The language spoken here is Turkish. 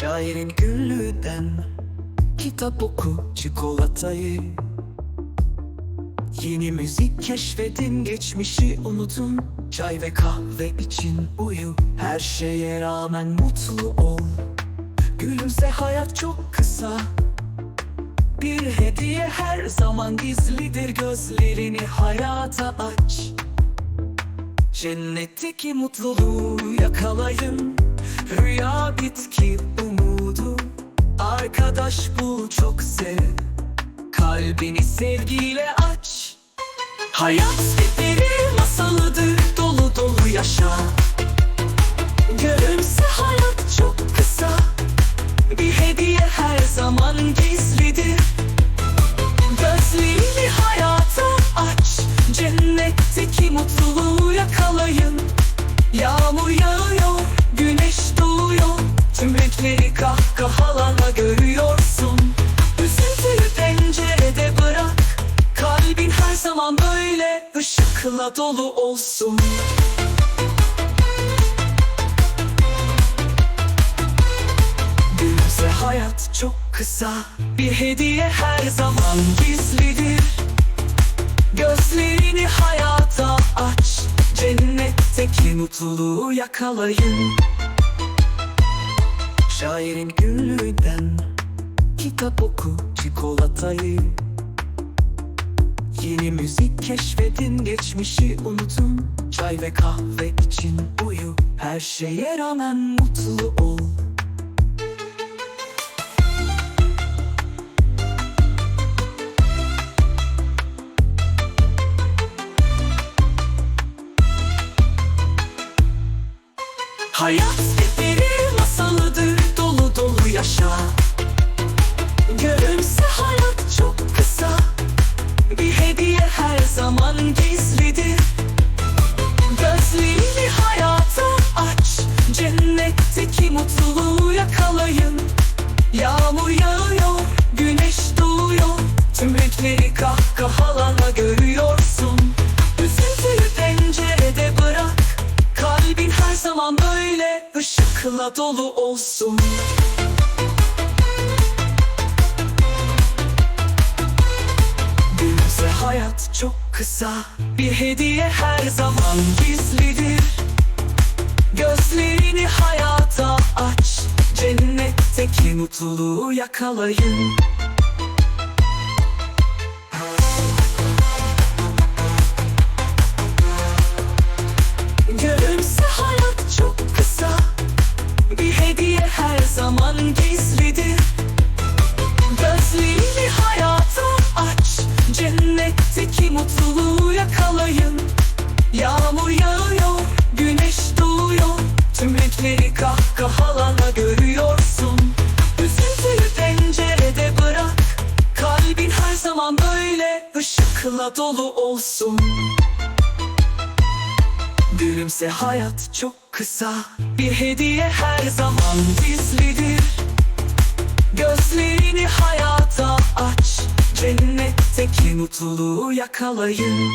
Şairin günlüğünden Kitap oku çikolatayı. Yeni müzik keşfedin geçmişi unutun Çay ve kahve için uyu Her şeye rağmen mutlu ol. Gülümse hayat çok kısa. Bir hediye her zaman gizlidir Gözlerini hayata aç. Cennetteki mutluluğu yakalayın Rüya bitki Arkadaş bul çok sev. Kalbini sevgiyle aç. Hayat bir peri masalıdır Dolu dolu yaşa. Gülümse hayat çok kısa. Bir hediye her zaman gizlidir zaman böyle ışıkla dolu olsun. Gülümse hayat çok kısa. Bir hediye her zaman gizlidir. Gözlerini hayata aç. Cennetteki mutluluğu yakalayın. Şairin günlüğünden Kitap oku çikolatayı Yeni müzik keşfedin geçmişi unutun Çay ve kahve için uyu Her şeye rağmen mutlu ol. Hayat bir masalıdır dolu dolu yaşa mutluluğu yakalayın. Yağmur yağıyor, güneş doğuyor. Tüm renkleri kahkahalarla görüyorsun. Üzüntüyü pencerede bırak. Kalbin her zaman böyle ışıkla dolu olsun. Gülümse hayat çok kısa. Bir hediye her zaman gizlidir Gözlerini hayata aç. Cennetteki mutluluğu yakalayın. Gülümse hayat çok kısa. Bir hediye her zaman gizlidir. Gözlerini hayata aç. Cennetteki mutluluğu yakalayın. Yağmur ışıkla dolu olsun. Gülümse hayat çok kısa. Bir hediye her zaman gizlidir. Gözlerini hayata aç. Cennetteki mutluluğu yakalayın